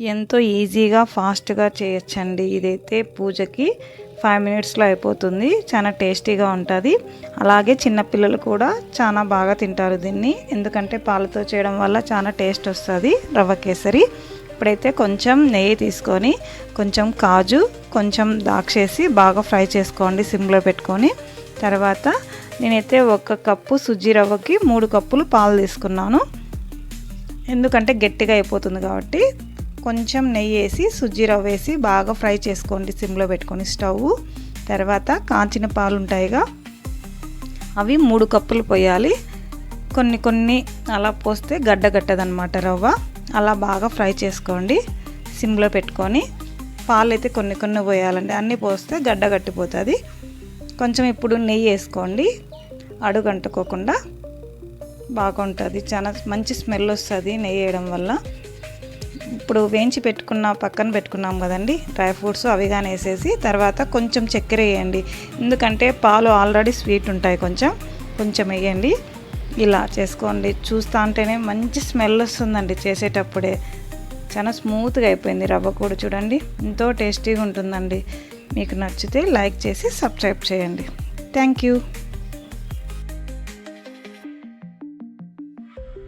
ఎంతో ఈజీగా ఫాస్ట్గా చేయొచ్చండి. ఇదైతే పూజకి ఫైవ్ మినిట్స్లో అయిపోతుంది. చాలా టేస్టీగా ఉంటుంది. అలాగే చిన్నపిల్లలు కూడా చాలా బాగా తింటారు దీన్ని. ఎందుకంటే పాలతో చేయడం వల్ల చాలా టేస్ట్ వస్తుంది రవ్వ కేసరి. ఇప్పుడైతే కొంచెం నెయ్యి తీసుకొని కొంచెం కాజు కొంచెం దాక్షేసి బాగా ఫ్రై చేసుకోండి సిమ్లో పెట్టుకొని. తర్వాత నేనైతే ఒక కప్పు సుజ్జి రవ్వకి మూడు కప్పులు పాలు తీసుకున్నాను. ఎందుకంటే గట్టిగా అయిపోతుంది కాబట్టి కొంచెం నెయ్యి వేసి సుజ్జి రవ్వ వేసి బాగా ఫ్రై చేసుకోండి. సిమ్లో పెట్టుకొని స్టవ్. తర్వాత కాంచిన పాలు ఉంటాయిగా అవి మూడు కప్పులు పోయాలి. కొన్ని కొన్ని అలా పోస్తే గడ్డగట్టదనమాట రవ్వ. అలా బాగా ఫ్రై చేసుకోండి. సిమ్లో పెట్టుకొని పాలు అయితే కొన్ని కొన్ని పోయాలండి. అన్నీ పోస్తే గడ్డ కట్టిపోతుంది కొంచెం ఇప్పుడు నెయ్యి వేసుకోండి. అడుగు అంటుకోకుండా బాగుంటుంది. చాలా మంచి స్మెల్ వస్తుంది నెయ్యి వేయడం వల్ల. ఇప్పుడు వేయించి పెట్టుకున్న పక్కన పెట్టుకున్నాం కదండి డ్రై ఫ్రూట్స్ అవి కానీ వేసేసి తర్వాత కొంచెం చక్కెర వేయండి. ఎందుకంటే పాలు ఆల్రెడీ స్వీట్ ఉంటాయి కొంచెం కొంచెం వేయండి. ఇలా చేసుకోండి. చూస్తా ఉంటేనే మంచి స్మెల్ వస్తుందండి చేసేటప్పుడే. చాలా స్మూత్గా అయిపోయింది రవ్వ కూడా చూడండి. ఎంతో టేస్టీగా ఉంటుందండి. మీకు నచ్చితే లైక్ చేసి సబ్స్క్రైబ్ చేయండి. Thank you.